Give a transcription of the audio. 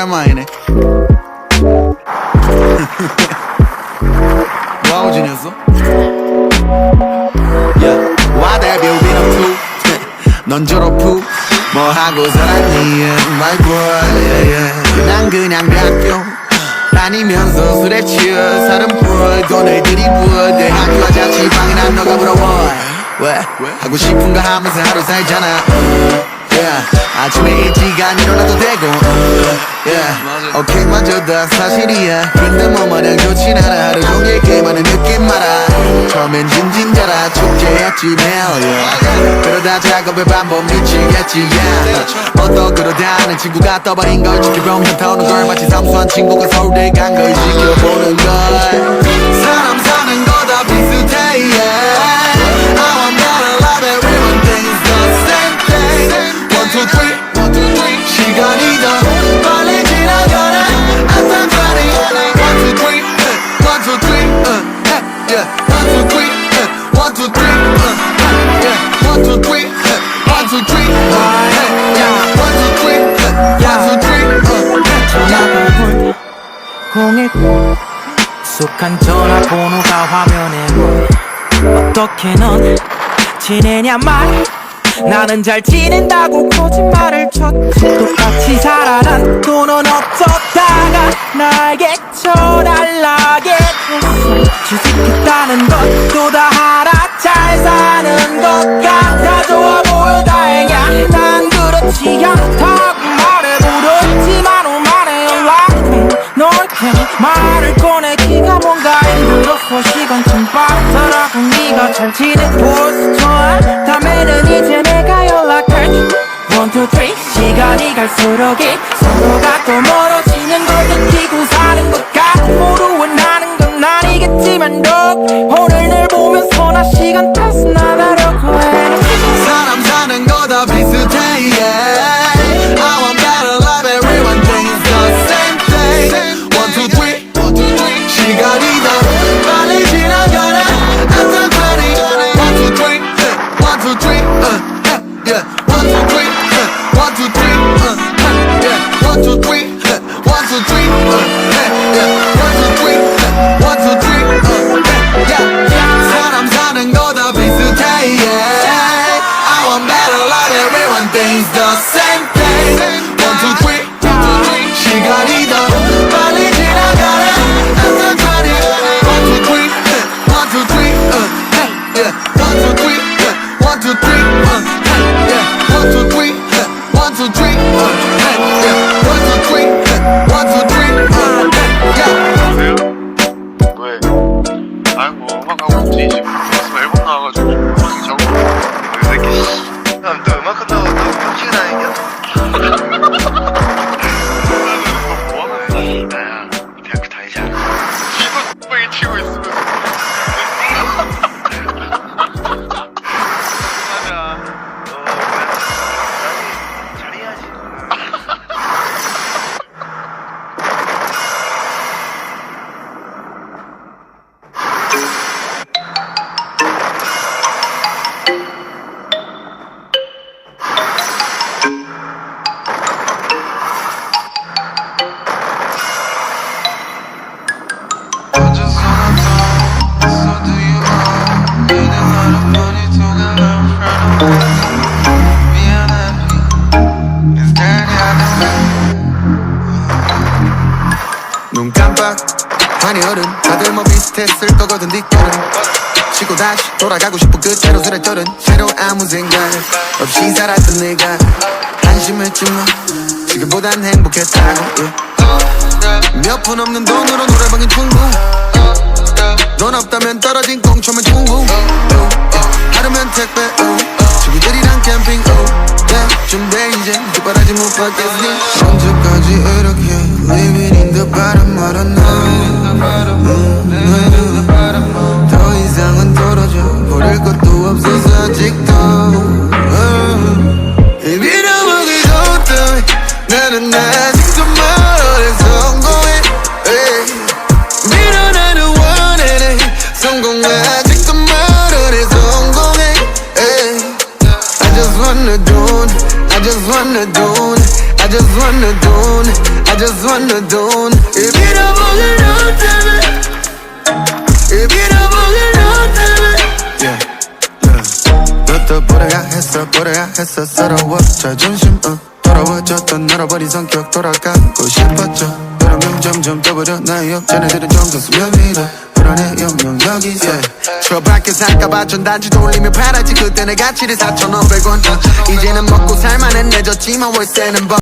오랜만이네 뭐하고 지냈어? 야, why that building up to? 넌 졸업 후 뭐하고 살았니? My boy, yeah, yeah. 난 그냥 대학교 다니면서 술에 취해 사는 boy 돈을 들이부어 대학교와 자취방에 난 너가 부러워 왜? 하고 싶은 거 하면서 하루 살잖아 yeah. 아침에 일찍 안 일어나도 되고 yeah. 오케이 맞아 다 사실이야 근데 뭐 마냥 좋진 않아 하루 종일 게임하는 느낌 말아 처음엔 진진자라 축제였지 매일 yeah. 그러다 작업에 반복 미치겠지 yeah. 어떠 그러다는 친구가 떠버린 걸 지켜보면 현타 오는 걸 마치 사무소한 친구가 서울대 간걸 지켜 익숙한 전화번호가 화면에 보여 어떻게 넌 지내냐 말. 나는 잘 지낸다고 거짓말을 쳤지. 똑같이 살아난 또는 어 잘 지내고 좋아 다음에는 이제 내가 연락할게 One, two, three. 시간이 갈수록 이 서로가 또 멀어지 same thing One two three 시간이 더 빨리 지나가네 I'm not ready One two three one two three uh, yeah One two three one two three 비슷했을 거거든 뒷걸음 치고 다시 돌아가고 싶어 그대로 술에 떨은 새로 아무 생각 없이 살았던 내가. 한심했지만 지금보단 행복했다고 yeah. 몇푼 없는 돈으로 노래방엔 충분 돈 없다면 떨어진 꽁초면 충분 하루면 택배 친구들이랑 캠핑 준대 이제 뒷바라지 못 받겠니? 언제까지 이렇게 Living in the bottom I don't know it I just the 돈 I just time If you don't want it all time Yeah yeah. 너도 보려야 했어 보려야 했어 서러워 자존심 어 더러워졌던 널어버린 성격 돌아가고 싶었죠 그러면 점점 떠버려 옆 쟤네들은 점점 수면이다 불안해. 영영여기서 저 밖에 살까봐 전 단지 돌리며 팔았지. 그때 내 가치를 4,500원 어. 이제는 먹고 살만해 내졌지만 월세는 번